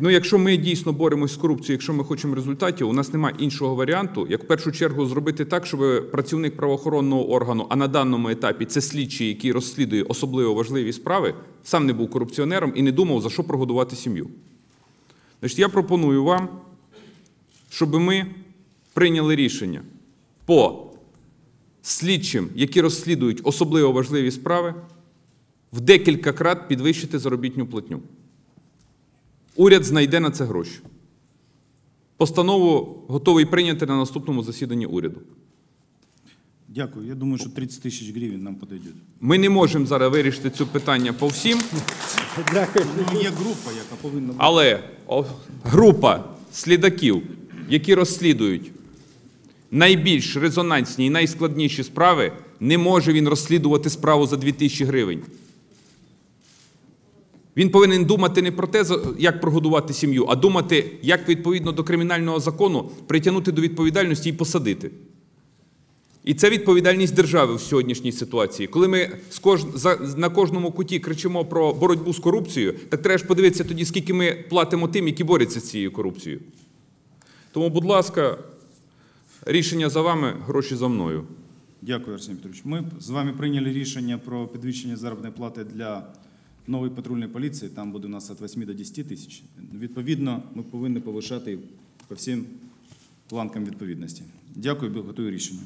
Ну, якщо ми дійсно боремось з корупцією, якщо ми хочемо результатів, у нас немає іншого варіанту, як в першу чергу зробити так, щоб працівник правоохоронного органу, а на даному етапі це слідчий, який розслідує особливо важливі справи, сам не був корупціонером і не думав, за що прогодувати сім'ю. Значить, я пропоную вам, щоб ми прийняли рішення по слідчим, які розслідують особливо важливі справи, в декілька крат підвищити заробітню платню. Уряд знайде на це гроші. Постанову готовий прийняти на наступному засіданні уряду. Дякую. Я думаю, що 30 тисяч гривень нам подойдет. Ми не можемо зараз вирішити це питання по всім, Ну, є група, яка повинна бути. але о, група слідаків, які розслідують найбільш резонансні і найскладніші справи, не може він розслідувати справу за 2000 гривень. Він повинен думати не про те, як прогодувати сім'ю, а думати, як відповідно до кримінального закону притягнути до відповідальності і посадити. І це відповідальність держави в сьогоднішній ситуації. Коли ми на кожному куті кричимо про боротьбу з корупцією, так треба ж подивитися тоді, скільки ми платимо тим, які борються з цією корупцією. Тому, будь ласка, рішення за вами, гроші за мною. Дякую, Арсеній Петрович. Ми з вами прийняли рішення про підвищення заробітної плати для нової патрульної поліції. Там буде у нас від 8 до 10 тисяч. Відповідно, ми повинні повишати по всім планкам відповідності. Дякую, готую рішення.